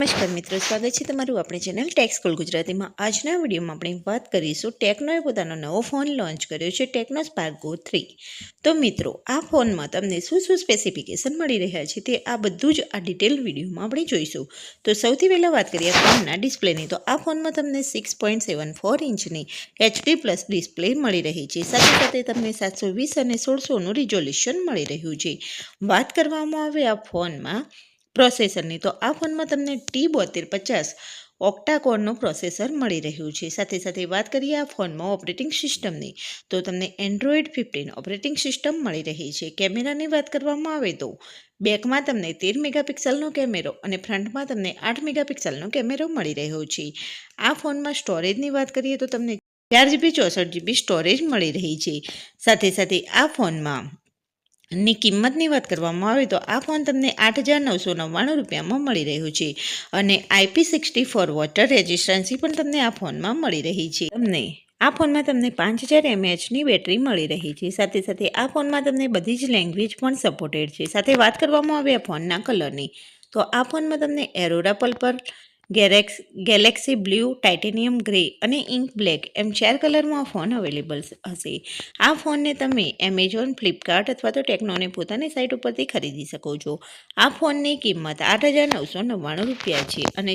નમસ્કાર મિત્રો, સ્વાગત છે તમારું આપણી ચેનલ ટેક સ્કૂલ ગુજરાતીમાં. આજના વિડીયોમાં આપણે વાત કરીશું ટેકનોએ પોતાનો નવો ફોન લોન્ચ કર્યો છે ટેકનો સ્પાર્ક ગો થ્રી તો મિત્રો, આ ફોનમાં તમને શું શું સ્પેસિફિકેશન મળી રહ્યા છે તે આ બધું જ આ ડિટેલ વિડીયોમાં આપણે જોઈશું. તો સૌથી પહેલાં વાત કરીએ ફોનના ડિસ્પ્લેની. તો આ ફોનમાં તમને સિક્સ પોઈન્ટ સેવન ફોર ઇંચની એચડી પ્લસ ડિસ્પ્લે મળી રહી છે. સાથે સાથે તમને સાતસો વીસ અને સોળસોનું રિઝોલ્યુશન મળી રહ્યું છે. વાત કરવામાં આવે આ ફોનમાં પ્રોસેસરની. તો આ ફોનમાં તમને ટી બોતેર પચાસ ઓક્ટાકોરનું પ્રોસેસર મળી રહ્યું છે. સાથે સાથે વાત કરીએ આ ફોનમાં ઓપરેટિંગ સિસ્ટમની. તો તમને એન્ડ્રોઈડ ફિફ્ટીન ઓપરેટિંગ સિસ્ટમ મળી રહી છે. કેમેરાની વાત કરવામાં આવે તો બેકમાં તમને તેર મેગાપિક્સલનો કેમેરો અને ફ્રન્ટમાં તમને આઠ મેગાપિક્સલનો કેમેરો મળી રહ્યો છે. આ ફોનમાં સ્ટોરેજની વાત કરીએ તો તમને ચાર જીબી ચોસઠ જીબી સ્ટોરેજ મળી રહી છે. સાથે સાથે આ ફોનમાં ની કિંમતની વાત કરવામાં આવે તો આ ફોન તમને આઠ હજાર નવસો નવ્વાણું રૂપિયામાં મળી રહ્યું છે અને IP sixty four water resistance પણ તમને આ ફોનમાં મળી રહી છે. તમને આ ફોનમાં તમને પાંચ હજાર એમએચની બેટરી મળી રહી છે. સાથે સાથે આ ફોનમાં તમને બધી જ લેંગ્વેજ પણ સપોર્ટેડ છે. સાથે વાત કરવામાં આવે આ ફોનના કલરની તો આ ફોનમાં તમને એરોરા પલ્પર ગેરેક્સ, ગેલેક્સી બ્લુ, ટાઇટેનિયમ ગ્રે અને ઇન્ક બ્લેક એમ ચાર કલરમાં ફોન અવેલેબલ હશે. આ ફોનને તમે એમેઝોન, ફ્લિપકાર્ટ અથવા તો ટેકનોને પોતાની સાઇટ ઉપરથી ખરીદી શકો છો. આ ફોનની કિંમત આઠ હજાર નવસો નવ્વાણું રૂપિયા છે અને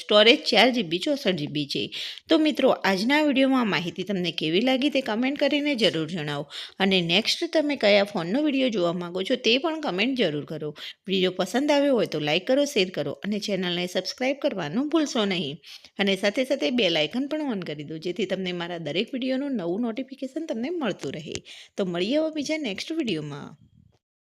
સ્ટોરેજ ચાર જીબી ચોસઠ જીબી છે. તો મિત્રો, આજના વિડીયોમાં માહિતી તમને કેવી લાગી તે કમેન્ટ કરીને જરૂર જણાવો. અને નેક્સ્ટ તમે કયા ફોનનો વીડિયો જોવા માંગો છો તે પણ કમેન્ટ જરૂર કરો. વીડિયો પસંદ આવ્યો હોય તો લાઇક કરો, શેર કરો અને ચેનલને સબસ્ક્રાઇબ કરવાનું ભૂલશો નહીં. અને સાથે સાથે બે લાઇકન પણ ઓન કરી દો, જેથી તમને મારા દરેક વિડીયોનું નવું નોટિફિકેશન તમને મળતું રહે. તો મળીએ હવે બીજા નેક્સ્ટ વિડીયોમાં.